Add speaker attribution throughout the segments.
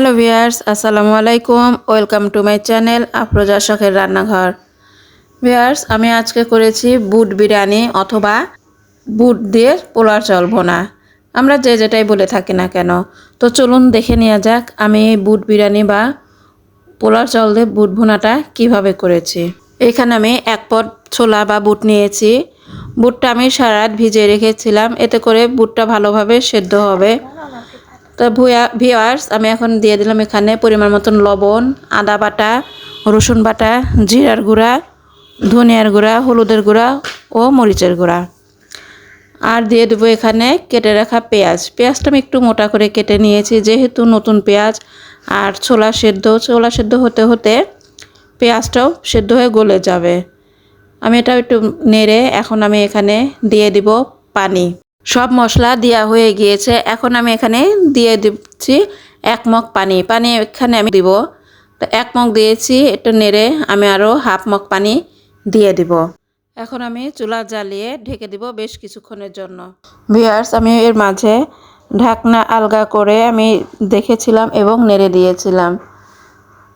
Speaker 1: Hello viewers, আসসালামু আলাইকুম। Welcome to my channel Afroza শখের রান্নাঘর। ভিয়ার্স, আমি আজকে করেছি বুট বিরিয়ানি অথবা বুট দিয়ে পোলার চাল ভোনা। আমরা যে যেটাই বলে থাকি না কেন। তো চলুন দেখে নেওয়া যাক আমি এই বুট বিরিয়ানি বা পোলার চাল দিয়ে বুট ভুনাটা কীভাবে করেছি। এখানে আমি এক পট ছোলা বা বুট নিয়েছি। বুটটা আমি সারা রাত ভিজিয়ে রেখেছিলাম। এতে করে বুটটা ভালোভাবে সেদ্ধ হবে। তো ভিওয়ার্স আমি এখন দিয়ে দিলাম এখানে পরিমাণ মতন লবণ, আদা বাটা, রসুন বাটা, জিরার গুঁড়া, ধনিয়ার গুঁড়া, হলুদের গুঁড়া ও মরিচের গুঁড়া। আর দিয়ে দেবো এখানে কেটে রাখা পেঁয়াজ। পেঁয়াজটা আমি একটু মোটা করে কেটে নিয়েছি, যেহেতু নতুন পেঁয়াজ আর ছোলা সেদ্ধ ছোলা সেদ্ধ হতে হতে পেঁয়াজটাও সেদ্ধ হয়ে গলে যাবে। আমি এটা একটু নেড়ে এখন আমি এখানে দিয়ে দিব পানি। সব মশলা দেওয়া হয়ে গিয়েছে। এখন আমি এখানে দিয়ে দিচ্ছি এক মগ পানি। পানি এখানে আমি দিব। তো এক মগ দিয়েছি, একটু নেড়ে আমি আরও হাফ মগ পানি দিয়ে দিব। এখন আমি চুলা জ্বালিয়ে ঢেকে দিব বেশ কিছুক্ষণের জন্য। ভিয়ার্স আমি এর মাঝে ঢাকনা আলগা করে আমি দেখেছিলাম এবং নেড়ে দিয়েছিলাম।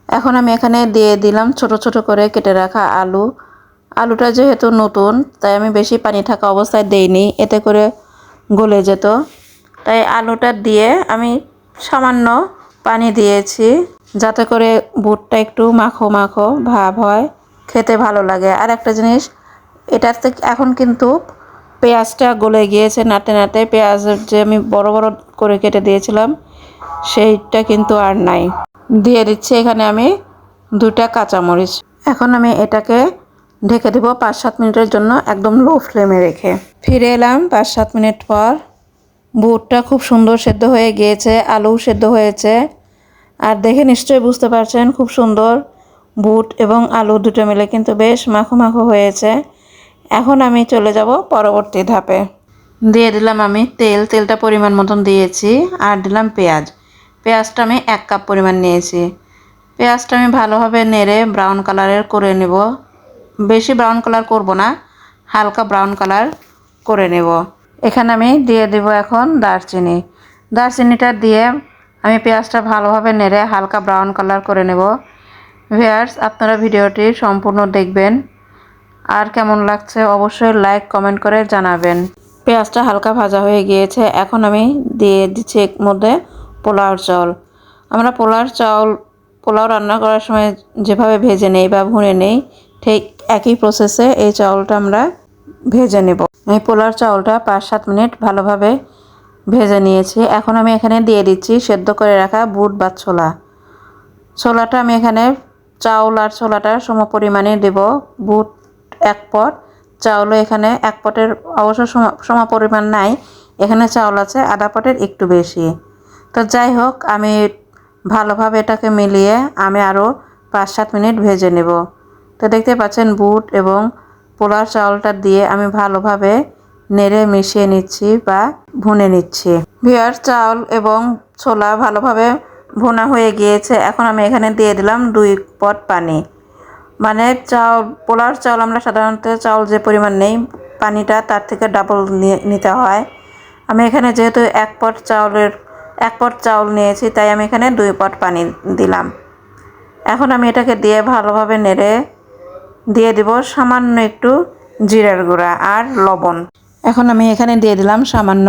Speaker 1: এখন আমি এখানে দিয়ে দিলাম ছোট ছোট করে কেটে রাখা আলু। আলুটা যেহেতু নতুন, তাই আমি বেশি পানি থাকা অবস্থায় দেইনি। এতে করে গলে যেত। তাই আলুটা দিয়ে আমি সামান্য পানি দিয়েছি যাতে করে বুটটা একটু মাখো মাখো ভাব হয়, খেতে ভালো লাগে। আর একটা জিনিস, এটার থেকে এখন কিন্তু পেঁয়াজটা গলে গিয়েছে নাতে নাতে। পেঁয়াজ যে আমি বড় বড় করে কেটে দিয়েছিলাম, সেইটা কিন্তু আর নাই। দিয়ে দিচ্ছি এখানে আমি দুটা কাঁচামরিচ। এখন আমি এটাকে ঢেকে দেবো পাঁচ সাত মিনিটের জন্য একদম লো ফ্লেমে রেখে। ফিরে এলাম পাঁচ সাত মিনিট পর। বুটটা খুব সুন্দর সেদ্ধ হয়ে গিয়েছে আলু সেদ্ধ হয়েছে। আর দেখে নিশ্চয়ই বুঝতে পারছেন খুব সুন্দর বুট এবং আলু দুটো মিলে কিন্তু বেশ মাখো মাখো হয়েছে। এখন আমি চলে যাব পরবর্তী ধাপে। দিয়ে দিলাম আমি তেল, তেলটা পরিমাণ মতন দিয়েছি আর দিলাম পেঁয়াজ। পেঁয়াজটা আমি এক কাপ পরিমাণ নিয়েছি। পেঁয়াজটা আমি ভালোভাবে নেড়ে ব্রাউন কালারের করে নেব। বেশি ব্রাউন কালার করব না, হালকা ব্রাউন কালার করে নেব। এখানে আমি দিয়ে দেব এখন দারচিনি। দারচিনিটা দিয়ে আমি পেঁয়াজটা ভালোভাবে নেড়ে হালকা ব্রাউন কালার করে নেব। ভিয়ার্স আপনারা ভিডিওটি সম্পূর্ণ দেখবেন। আর কেমন লাগছে অবশ্যই লাইক কমেন্ট করে জানাবেন। পেঁয়াজটা হালকা ভাজা হয়ে গিয়েছে, এখন আমি দিয়ে দিচ্ছি এর মধ্যে পোলাওর চাউল। আমরা পোলাওর চাউল, পোলাও রান্না করার সময় যেভাবে ভেজে নেই বা ভুনে নেই ঠিক একই প্রসেসে এই চাউলটা আমরা ভেজে নেব। এই পোলার চাউলটা পাঁচ সাত মিনিট ভালোভাবে ভেজে নিয়েছি। এখন আমি এখানে দিয়ে দিচ্ছি সেদ্ধ করে রাখা বুট বা ছোলা। ছোলাটা আমি এখানে চাউল আর ছোলাটা সম পরিমাণে দেব। বুট এক পট। চাউলও এখানে এক পটের অবশ্য সম পরিমাণ নাই। এখানে চাউল আছে আধা পটের একটু বেশি। তো যাই হোক, আমি ভালোভাবে এটাকে মিলিয়ে আমি আরও পাঁচ সাত মিনিট ভেজে নেব। তো দেখতে পাচ্ছেন বুট এবং পোলার চাউলটা দিয়ে আমি ভালোভাবে নেড়ে মিশিয়ে নিচ্ছি বা ভুনে নিচ্ছি। ভিয়ার চাউল এবং ছোলা ভালোভাবে ভুনা হয়ে গিয়েছে। এখন আমি এখানে দিয়ে দিলাম দুই পট পানি। মানে চাউল, পোলার চাউল আমরা সাধারণত চাউল যে পরিমাণ নেই, পানিটা তার থেকে ডাবল নিতে হয়। আমি এখানে যেহেতু এক পট চাউলের, এক পট চাউল নিয়েছি, তাই আমি এখানে দুই পট পানি দিলাম। এখন আমি এটাকে দিয়ে ভালোভাবে নেড়ে দিয়ে দিব সামান্য একটু জিরার গুঁড়া আর লবণ। এখন আমি এখানে দিয়ে দিলাম সামান্য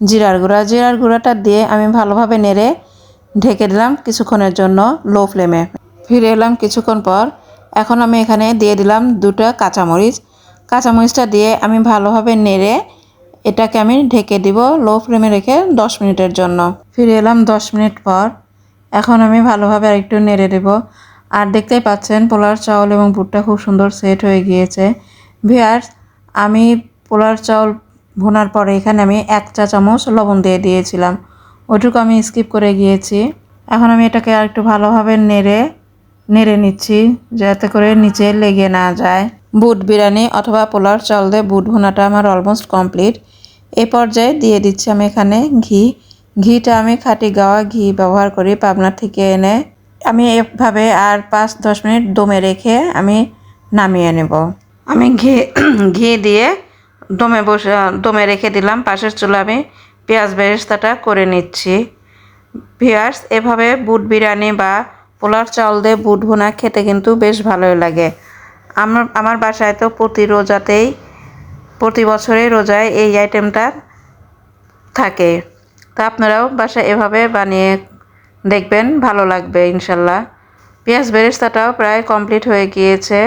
Speaker 1: জিরার গুঁড়া। জিরার গুঁড়াটা দিয়ে আমি ভালোভাবে নেড়ে ঢেকে দিলাম কিছুক্ষণের জন্য লো ফ্লেমে। ফিরে এলাম কিছুক্ষণ পর। এখন আমি এখানে দিয়ে দিলাম দুটো কাঁচামরিচ। কাঁচামরিচটা দিয়ে আমি ভালোভাবে নেড়ে এটাকে আমি ঢেকে দিব লো ফ্লেমে রেখে দশ মিনিটের জন্য। ফিরে এলাম দশ মিনিট পর। এখন আমি ভালোভাবে আরেকটু নেড়ে দেব। আর দেখতেই পাচ্ছেন, পোলার চাউল এবং বুটটা খুব সুন্দর সেট হয়ে গিয়েছে। ভিয়ার্স আমি পোলার চাউল ভোনার পরে এখানে আমি এক চা চামচ লবণ দিয়ে দিয়েছিলাম। ওইটুকু আমি স্কিপ করে গিয়েছি। এখন আমি এটাকে আর একটু ভালোভাবে নেড়ে নেড়ে নিচ্ছি, যাতে করে নিচে লেগে না যায়। বুট বিরিয়ানি অথবা পোলার চাল দিয়ে বুট ভুনাটা আমার অলমোস্ট কমপ্লিট এই পর্যায়ে দিয়ে দিচ্ছি আমি এখানে ঘি। ঘিটা আমি খাঁটি গাওয়া ঘি ব্যবহার করি পাবনা থেকে এনে। আমি এভাবে আর পাঁচ, দশ মিনিট দমে রেখে আমি নামিয়ে নেব। আমি ঘি ঘি দিয়ে দমে বসে দমে রেখে দিলাম। পাশের চুলা আমি পেঁয়াজ বেরেস্তাটা করে নিচ্ছি। পেঁয়াজ এভাবে বুট বিরিয়ানি বা পোলার চাল দিয়ে বুট ভুনা খেতে কিন্তু বেশ ভালোই লাগে। আমার আমার বাসায় তো প্রতি রোজাতেই, প্রতি বছরেই রোজায় এই আইটেমটা থাকে। তা আপনারাও বাসায় এভাবে বানিয়ে দেখবেন, ভালো লাগবে, ইনশাল্লাহ। পেঁয়াজ বেরেস্তাটাও প্রায় কমপ্লিট হয়ে গিয়েছে।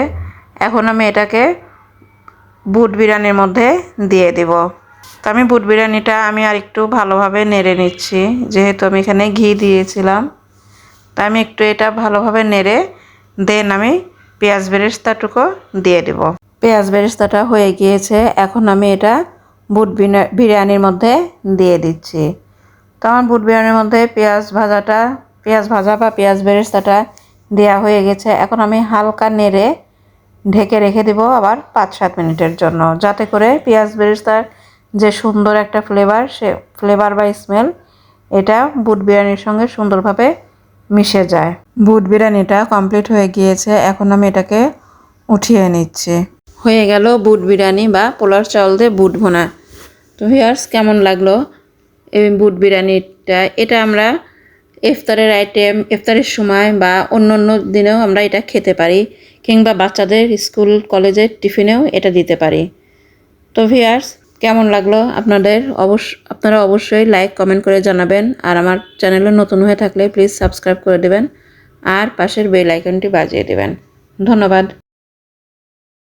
Speaker 1: এখন আমি এটাকে বুট বিরিয়ানির মধ্যে দিয়ে দিব। তো আমি বুট বিরিয়ানিটা আমি আর একটু ভালোভাবে নেড়ে নিচ্ছি, যেহেতু আমি এখানে ঘি দিয়েছিলাম। তা আমি একটু এটা ভালোভাবে নেড়ে, দেন আমি পেঁয়াজ বেরেস্তাটুকু দিয়ে দেব। পেঁয়াজ বেরেস্তাটা হয়ে গিয়েছে, এখন আমি এটা বুট বিরিয়ানির মধ্যে দিয়ে দিচ্ছি। আমার বুট বিরিয়ানির মধ্যে পেঁয়াজ ভাজাটা, পেঁয়াজ ভাজা বা পেঁয়াজ বেরেস্তাটা দেওয়া হয়ে গেছে। এখন আমি হালকা নেড়ে ঢেকে রেখে দেব আবার পাঁচ সাত মিনিটের জন্য, যাতে করে পেঁয়াজ বেরেস্তার যে সুন্দর একটা ফ্লেভার সে ফ্লেভার বা স্মেল এটা বুট বিরিয়ানির সঙ্গে সুন্দরভাবে মিশে যায়। বুট বিরিয়ানিটা কমপ্লিট হয়ে গিয়েছে, এখন আমি এটাকে উঠিয়ে নিচ্ছি। হয়ে গেল বুট বিরিয়ানি বা পোলার চাউল দিয়ে বুট ভোনা। তো ভিয়ার্স কেমন লাগল? বুট বিরিয়ানিটা, এটা আমরা ইফতারের আইটেম ইফতারের সময় বা অন্য অন্য দিনেও আমরা এটা খেতে পারি কিংবা বাচ্চাদের স্কুল, কলেজের টিফিনেও এটা দিতে পারি। তো ভিয়ার্স কেমন লাগল আপনাদের? অবশ্য, আপনারা অবশ্যই লাইক কমেন্ট করে জানাবেন আর আমার চ্যানেলে নতুন হয়ে থাকলে প্লিজ সাবস্ক্রাইব করে দেবেন আর পাশের বেল আইকনটি বাজিয়ে দেবেন। ধন্যবাদ।